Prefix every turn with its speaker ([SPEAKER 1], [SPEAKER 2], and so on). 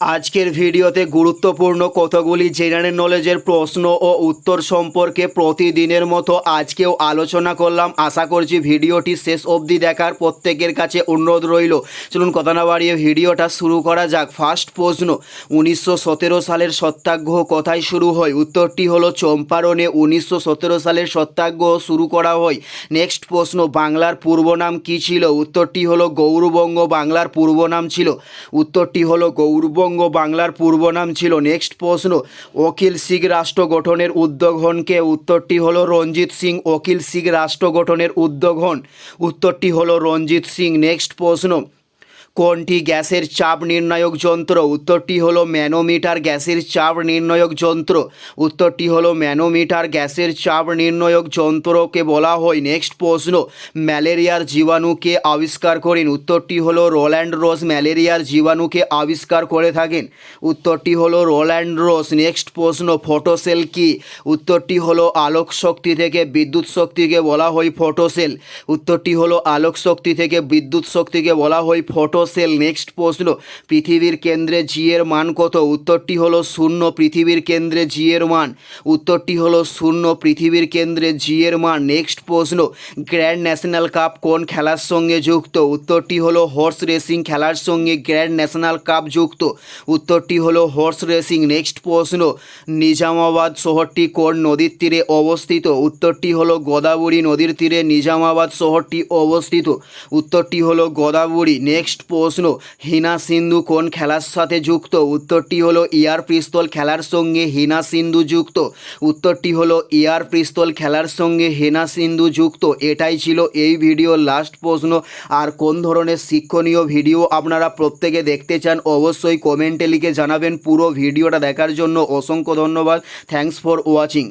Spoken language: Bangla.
[SPEAKER 1] আজকের ভিডিওতে গুরুত্বপূর্ণ কতগুলি জেনারেল নলেজের প্রশ্ন ও উত্তর সম্পর্কে প্রতিদিনের মতো আজকেও আলোচনা করলাম। আশা করছি ভিডিওটি শেষ অবধি দেখার প্রত্যেকের কাছে অনুরোধ রইল। চলুন কথা না বাড়িয়ে ভিডিওটা শুরু করা যাক। ফার্স্ট প্রশ্ন, উনিশশো সতেরো সালের সত্যাগ্রহ কোথায় শুরু হয়? উত্তরটি হলো চম্পারণে উনিশশো সতেরো সালের সত্যাগ্রহ শুরু করা হয়। নেক্সট প্রশ্ন, বাংলার পূর্ব নাম কী ছিল? উত্তরটি হলো গৌরবঙ্গ, বাংলার পূর্ব নাম ছিল। উত্তরটি হলো গৌরবঙ্গ বাংলার পূর্ব নাম ছিল নেক্সট প্রশ্ন, অখিল শিখ রাষ্ট্র গঠনের উদ্যোগ হনকে উত্তরটি হলো রঞ্জিত সিং, অখিল শিখ রাষ্ট্র গঠনের উদ্যোগ হন। উত্তরটি হলো রঞ্জিত সিং, নেক্সট প্রশ্ন। কোনটি গ্যাসের চাপ নির্ণায়ক যন্ত্র? উত্তরটি হলো ম্যানোমিটার গ্যাসের চাপ নির্ণায়ক যন্ত্র। উত্তরটি হলো ম্যানোমিটার গ্যাসের চাপ নির্ণায়ক যন্ত্রকে বলা হয়। নেক্সট প্রশ্ন, ম্যালেরিয়ার জীবাণুকে আবিষ্কার করেন। উত্তরটি হলো রোল্যান্ড রোজ ম্যালেরিয়ার জীবাণুকে আবিষ্কার করে থাকেন। উত্তরটি হলো রোল্যান্ড রোজ নেক্সট প্রশ্ন, ফটোসেল কি? উত্তরটি হলো আলোক শক্তি থেকে বিদ্যুৎ শক্তিকে বলা হয় ফটোসেল। উত্তরটি হলো আলোক শক্তি থেকে বিদ্যুৎ শক্তিকে বলা হয় ফটোসেল নেক্সট প্রশ্ন পৃথিবীর কেন্দ্রে জি এর মান কত? উত্তরটি হলো শূন্য, পৃথিবীর কেন্দ্রে জি এর মান। উত্তরটি হলো শূন্য, পৃথিবীর কেন্দ্রে জি এর মান। নেক্সট প্রশ্ন গ্র্যান্ড ন্যাশনাল কাপ কোন খেলার সঙ্গে যুক্ত? উত্তরটি হলো হর্স রেসিং খেলার সঙ্গে গ্র্যান্ড ন্যাশনাল কাপ যুক্ত। উত্তরটি হলো হর্স রেসিং নেক্সট প্রশ্ন নিজামাবাদ শহরটি কোন নদীর তীরে অবস্থিত? উত্তরটি হলো গোদাবরী নদীর তীরে নিজামাবাদ শহরটি অবস্থিত। উত্তরটি হলো গোদাবরী। নেক্সট প্রশ্ন হিনা সিন্ধু কোন খেলার সাথে যুক্ত? উত্তরটি হলো এয়ার পিস্তল খেলার সঙ্গে হিনা সিন্ধু যুক্ত। উত্তরটি হলো এয়ার পিস্তল খেলার সঙ্গে হেনা সিন্ধু যুক্ত। এটাই ছিল এই ভিডিওর লাস্ট প্রশ্ন। আর কোন ধরনের শিক্ষণীয় ভিডিও আপনারা প্রত্যেকে দেখতে চান, অবশ্যই কমেন্টে লিখে জানাবেন। পুরো ভিডিওটা দেখার জন্য অসংখ্য ধন্যবাদ। Thanks for watching